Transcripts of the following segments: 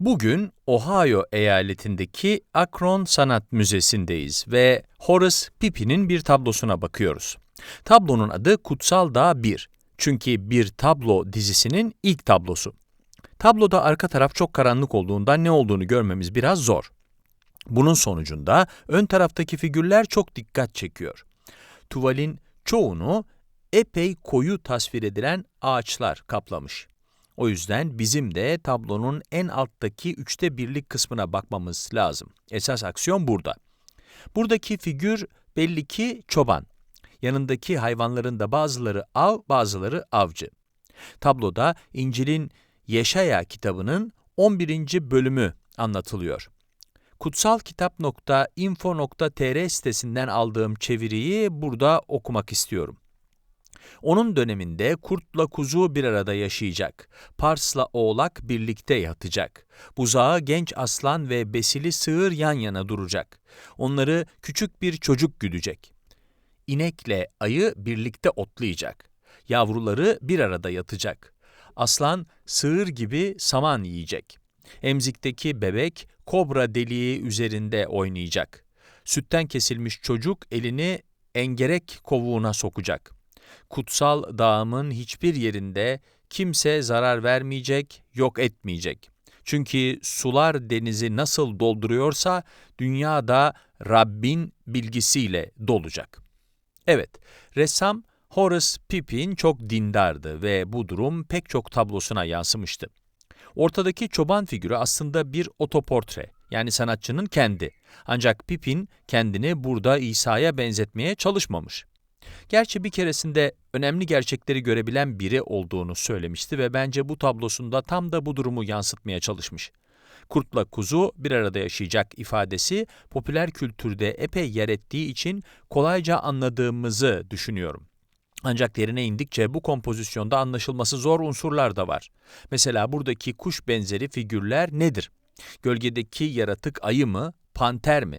Bugün Ohio eyaletindeki Akron Sanat Müzesi'ndeyiz ve Horace Pippin'in bir tablosuna bakıyoruz. Tablonun adı Kutsal Dağ 1. Çünkü bir tablo dizisinin ilk tablosu. Tabloda arka taraf çok karanlık olduğundan ne olduğunu görmemiz biraz zor. Bunun sonucunda ön taraftaki figürler çok dikkat çekiyor. Tuvalin çoğunu epey koyu tasvir edilen ağaçlar kaplamış. O yüzden bizim de tablonun en alttaki üçte birlik kısmına bakmamız lazım. Esas aksiyon burada. Buradaki figür belli ki çoban. Yanındaki hayvanların da bazıları av, bazıları avcı. Tabloda İncil'in Yeşaya kitabının 11. bölümü anlatılıyor. Kutsalkitap.info.tr sitesinden aldığım çeviriyi burada okumak istiyorum. Onun döneminde kurtla kuzu bir arada yaşayacak. Pars'la oğlak birlikte yatacak. Buzağı genç aslan ve besili sığır yan yana duracak. Onları küçük bir çocuk güdecek. İnekle ayı birlikte otlayacak. Yavruları bir arada yatacak. Aslan sığır gibi saman yiyecek. Emzikteki bebek kobra deliği üzerinde oynayacak. Sütten kesilmiş çocuk elini engerek kovuğuna sokacak. Kutsal dağımın hiçbir yerinde kimse zarar vermeyecek, yok etmeyecek. Çünkü sular denizi nasıl dolduruyorsa dünya da Rabbin bilgisiyle dolacak. Evet, ressam Horace Pippin çok dindardı ve bu durum pek çok tablosuna yansımıştı. Ortadaki çoban figürü aslında bir otoportre, yani sanatçının kendi. Ancak Pippin kendini burada İsa'ya benzetmeye çalışmamış. Gerçi bir keresinde önemli gerçekleri görebilen biri olduğunu söylemişti ve bence bu tablosunda tam da bu durumu yansıtmaya çalışmış. Kurtla kuzu bir arada yaşayacak ifadesi popüler kültürde epey yer ettiği için kolayca anladığımızı düşünüyorum. Ancak derine indikçe bu kompozisyonda anlaşılması zor unsurlar da var. Mesela buradaki kuş benzeri figürler nedir? Gölgedeki yaratık ayı mı, panter mi?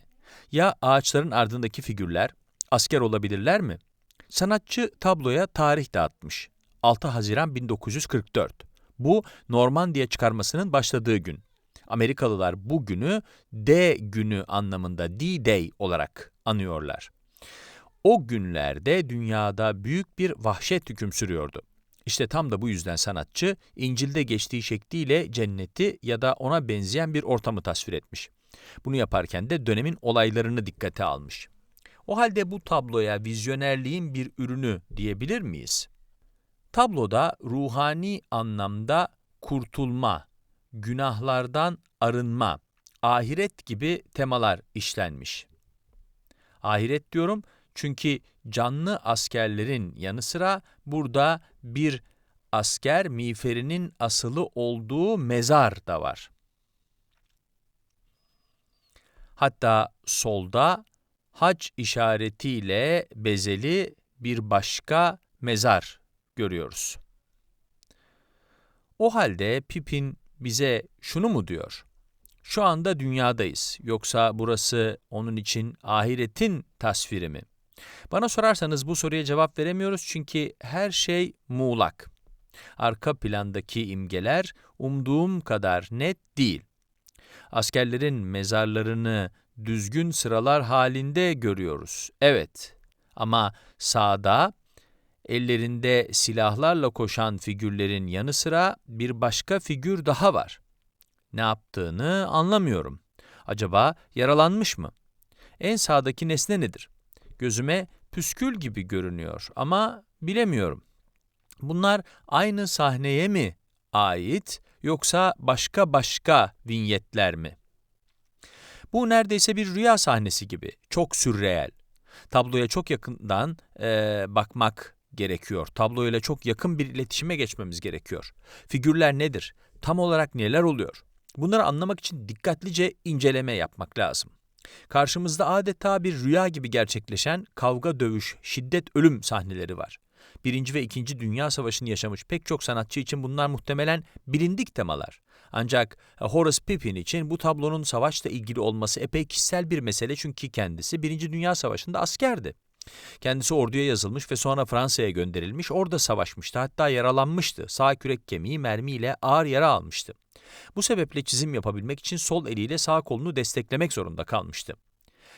Ya ağaçların ardındaki figürler asker olabilirler mi? Sanatçı tabloya tarih dağıtmış. 6 Haziran 1944. Bu Normandiya çıkarmasının başladığı gün. Amerikalılar bu günü D günü anlamında D-Day olarak anıyorlar. O günlerde dünyada büyük bir vahşet hüküm sürüyordu. İşte tam da bu yüzden sanatçı İncil'de geçtiği şekliyle cenneti ya da ona benzeyen bir ortamı tasvir etmiş. Bunu yaparken de dönemin olaylarını dikkate almış. O halde bu tabloya vizyonerliğin bir ürünü diyebilir miyiz? Tabloda ruhani anlamda kurtulma, günahlardan arınma, ahiret gibi temalar işlenmiş. Ahiret diyorum çünkü canlı askerlerin yanı sıra burada bir asker miğferinin asılı olduğu mezar da var. Hatta solda hac işaretiyle bezeli bir başka mezar görüyoruz. O halde Pipin bize şunu mu diyor? Şu anda dünyadayız. Yoksa burası onun için ahiretin tasviri mi? Bana sorarsanız bu soruya cevap veremiyoruz çünkü her şey muğlak. Arka plandaki imgeler umduğum kadar net değil. Askerlerin mezarlarını düzgün sıralar halinde görüyoruz. Evet ama sağda ellerinde silahlarla koşan figürlerin yanı sıra bir başka figür daha var. Ne yaptığını anlamıyorum. Acaba yaralanmış mı? En sağdaki nesne nedir? Gözüme püskül gibi görünüyor ama bilemiyorum. Bunlar aynı sahneye mi ait yoksa başka başka vinyetler mi? Bu neredeyse bir rüya sahnesi gibi, çok sürreel. Tabloya çok yakından e, bakmak gerekiyor. Tabloyla çok yakın bir iletişime geçmemiz gerekiyor. Figürler nedir? Tam olarak neler oluyor? Bunları anlamak için dikkatlice inceleme yapmak lazım. Karşımızda adeta bir rüya gibi gerçekleşen kavga, dövüş, şiddet, ölüm sahneleri var. Birinci ve İkinci Dünya Savaşı'nı yaşamış pek çok sanatçı için bunlar muhtemelen bilindik temalar. Ancak e, Horace Pippin için bu tablonun savaşla ilgili olması epey kişisel bir mesele çünkü kendisi Birinci Dünya Savaşı'nda askerdi. Kendisi orduya yazılmış ve sonra Fransa'ya gönderilmiş, orada savaşmıştı, hatta yaralanmıştı. Sağ kürek kemiği mermiyle ağır yara almıştı. Bu sebeple çizim yapabilmek için sol eliyle sağ kolunu desteklemek zorunda kalmıştı.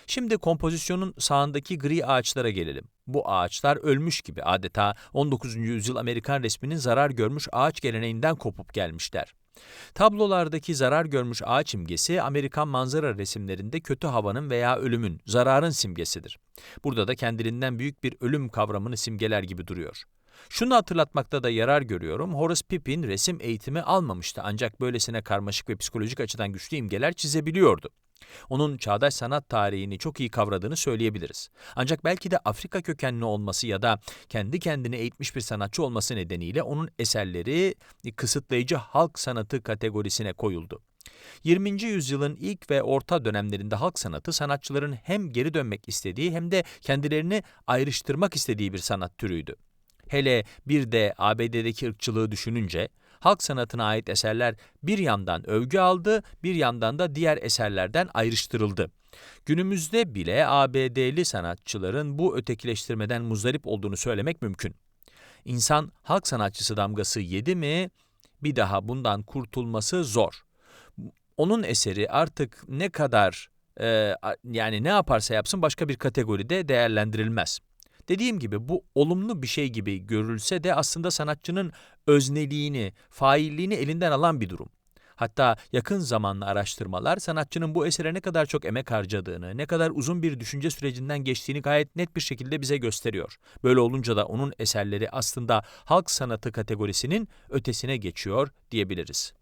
Şimdi kompozisyonun sağındaki gri ağaçlara gelelim. Bu ağaçlar ölmüş gibi adeta 19. yüzyıl Amerikan resminin zarar görmüş ağaç geleneğinden kopup gelmişler. Tablolardaki zarar görmüş ağaç imgesi Amerikan manzara resimlerinde kötü havanın veya ölümün, zararın simgesidir. Burada da kendiliğinden büyük bir ölüm kavramını simgeler gibi duruyor. Şunu hatırlatmakta da yarar görüyorum. Horace Pippin resim eğitimi almamıştı ancak böylesine karmaşık ve psikolojik açıdan güçlü imgeler çizebiliyordu. Onun çağdaş sanat tarihini çok iyi kavradığını söyleyebiliriz. Ancak belki de Afrika kökenli olması ya da kendi kendine eğitmiş bir sanatçı olması nedeniyle onun eserleri kısıtlayıcı halk sanatı kategorisine koyuldu. 20. yüzyılın ilk ve orta dönemlerinde halk sanatı sanatçıların hem geri dönmek istediği hem de kendilerini ayrıştırmak istediği bir sanat türüydü. Hele bir de ABD'deki ırkçılığı düşününce halk sanatına ait eserler bir yandan övgü aldı, bir yandan da diğer eserlerden ayrıştırıldı. Günümüzde bile ABD'li sanatçıların bu ötekileştirmeden muzdarip olduğunu söylemek mümkün. İnsan halk sanatçısı damgası yedi mi bir daha bundan kurtulması zor. Onun eseri artık ne kadar e, yani ne yaparsa yapsın başka bir kategoride değerlendirilmez. Dediğim gibi bu olumlu bir şey gibi görülse de aslında sanatçının özneliğini, failliğini elinden alan bir durum. Hatta yakın zamanlı araştırmalar sanatçının bu esere ne kadar çok emek harcadığını, ne kadar uzun bir düşünce sürecinden geçtiğini gayet net bir şekilde bize gösteriyor. Böyle olunca da onun eserleri aslında halk sanatı kategorisinin ötesine geçiyor diyebiliriz.